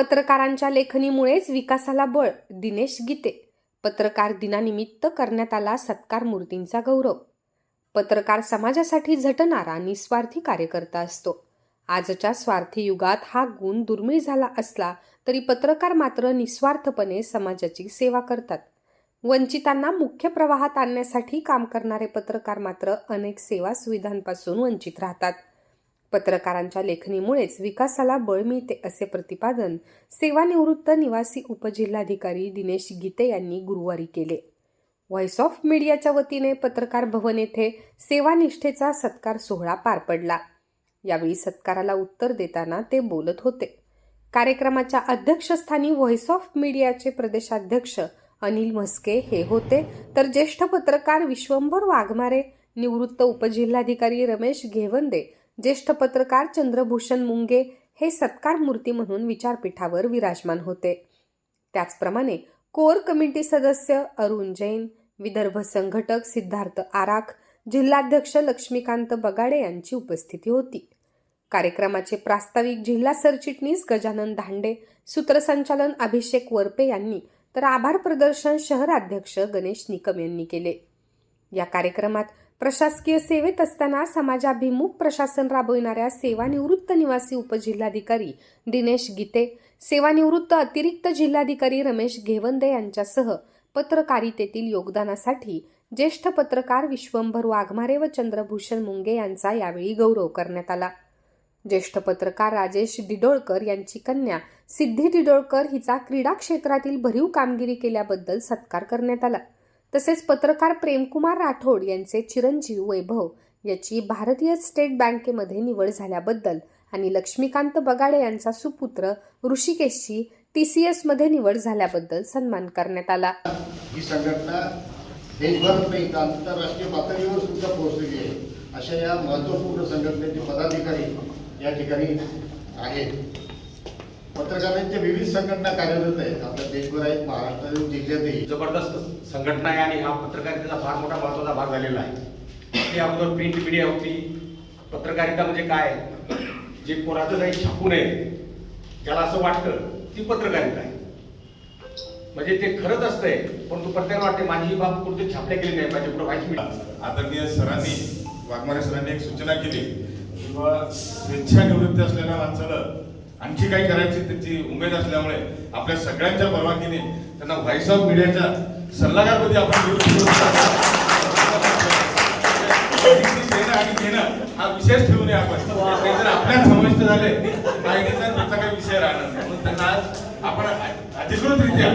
पत्रकारांच्या लेखणीमुळेच विकासाला बळ दिनेश गीते. पत्रकार दिनानिमित्त करण्यात आला सत्कार मूर्तींचा गौरव. पत्रकार समाजासाठी झटणारा निस्वार्थी कार्यकर्ता असतो. आजच्या स्वार्थी युगात हा गुण दुर्मिळ झाला असला तरी पत्रकार मात्र निस्वार्थपणे समाजाची सेवा करतात. वंचितांना मुख्य प्रवाहात आणण्यासाठी काम करणारे पत्रकार मात्र अनेक सेवा सुविधांपासून वंचित राहतात. पत्रकारांच्या लेखणीमुळेच विकासाला बळ मिळते असे प्रतिपादन सेवानिवृत्त निवासी उपजिल्हाधिकारी दिनेश गीते यांनी गुरुवारी केले. व्हॉइस ऑफ मीडियाच्या वतीने पत्रकार भवन येथे सेवानिष्ठेचा सत्कार सोहळा पार पडला. यावेळी सत्काराला उत्तर देताना ते बोलत होते. कार्यक्रमाच्या अध्यक्षस्थानी व्हॉइस ऑफ मीडियाचे प्रदेशाध्यक्ष अनिल म्हस्के हे होते. तर ज्येष्ठ पत्रकार विश्वंभर वाघमारे निवृत्त उपजिल्हाधिकारी रमेश घेवंदे ज्येष्ठ पत्रकार चंद्रभूषण मुंगे हे सत्कार मूर्ती म्हणून विचारपीठावर विराजमान होते. त्याचप्रमाणे कोर कमिटी सदस्य अरुण जैन विदर्भ संघटक सिद्धार्थ आराख जिल्हाध्यक्ष लक्ष्मीकांत बगाडे यांची उपस्थिती होती. कार्यक्रमाचे प्रास्ताविक जिल्हा सरचिटणीस गजानन धांडे सूत्रसंचालन अभिषेक वरपे यांनी तर आभार प्रदर्शन शहराध्यक्ष गणेश निकम यांनी केले. या कार्यक्रमात प्रशासकीय सेवेत असताना समाजाभिमुख प्रशासन राबविणाऱ्या सेवानिवृत्त निवासी उपजिल्हाधिकारी दिनेश गीते सेवानिवृत्त अतिरिक्त जिल्हाधिकारी रमेश घेवंदे यांच्यासह पत्रकारितेतील योगदानासाठी ज्येष्ठ पत्रकार विश्वंभर वाघमारे व चंद्रभूषण मुंगे यांचा यावेळी गौरव करण्यात आला. ज्येष्ठ पत्रकार राजेश दिडोळकर यांची कन्या सिद्धी दिडोळकर हिचा क्रीडा क्षेत्रातील भरीव कामगिरी केल्याबद्दल सत्कार करण्यात आला. तसेच पत्रकार प्रेमकुमार राठोड यांचे चिरंजीव वैभव याची भारतीय स्टेट बँकेमध्ये निवड झाल्याबद्दल आणि लक्ष्मीकांत बगाडे यांचा सुपुत्र ऋषिकेशची टी सी एसमध्ये निवड झाल्याबद्दल सन्मान करण्यात आला. ही संघटना देशभर नाही तर आंतरराष्ट्रीय पातळीवर सुद्धा पोहोचलेली आहे. अशा या महत्त्वपूर्ण संघटनेचे पदाधिकारी या ठिकाणी आहेत. पत्रकारांच्या विविध संघटना कार्यरत आहेत. आपल्या देशभर आहेत महाराष्ट्रातील जिल्ह्यातही जबरदस्त संघटना आहे आणि हा पत्रकारितेचा फार मोठा महत्त्वाचा भाग झालेला आहे. आपली अगोदर प्रिंट मीडिया होती. पत्रकारिता म्हणजे काय? जे कोणाचं काही छापू नये ज्याला असं वाटतं ती पत्रकारिता आहे. म्हणजे ते खरंच असतंय परंतु प्रत्येकाला वाटते माझी ही बाब कुठे छापल्या गेली नाही पाहिजे पुढे व्हायची मीडिया आदरणीय सरांनी वाघमारे सरांनी एक सूचना केली. किंवा स्वेच्छा निवृत्ती असलेल्या माणसाला आणखी काही करायची त्याची उमेद असल्यामुळे आपल्या सगळ्यांच्या परवानगीने त्यांना व्हॉइस ऑफ मीडियाच्या सल्लागारपदी आपण देणं आणि घेणं हा विषयच ठेवू नये आपण. जर आपल्यात समाविष्ट झाले माहितीचा त्याचा काही विषय राहणार नाही. म्हणून त्यांना आज आपण अधिकृतरित्या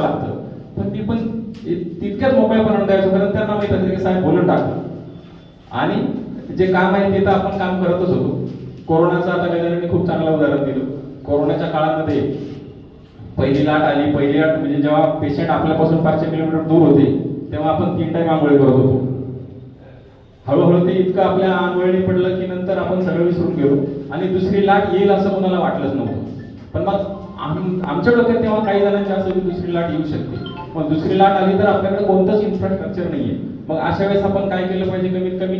लागतं. पण ती पण तितक्याच मोकळेपणाने द्यायचं कारण त्यांना माहीत असतं की साहेब बोलून टाकतो आणि जे काम आहे ते तर आपण काम करतच होतो. कोरोनाचं आता गजानने खूप चांगलं उदाहरण दिलं. कोरोनाच्या काळामध्ये पहिली लाट आली. पहिली लाट म्हणजे जेव्हा पेशंट आपल्यापासून पाचशे किलोमीटर दूर होते तेव्हा आपण तीन टाईम आंघोळी करत होतो. हळूहळू ते इतकं आपल्या आंघोळणी पडलं की नंतर आपण सगळं विसरून गेलो. आणि दुसरी लाट येईल असं कोणाला वाटलंच नव्हतं. पण मग आम आमच्या डोक्यात तेव्हा काही जणांच्या असं की दुसरी लाट येऊ शकते. मग दुसरी लाट आली तर आपल्याकडे कोणतंच इन्फ्रास्ट्रक्चर नाहीये. मग अशा वेळेस आपण काय केलं पाहिजे? कमीत कमी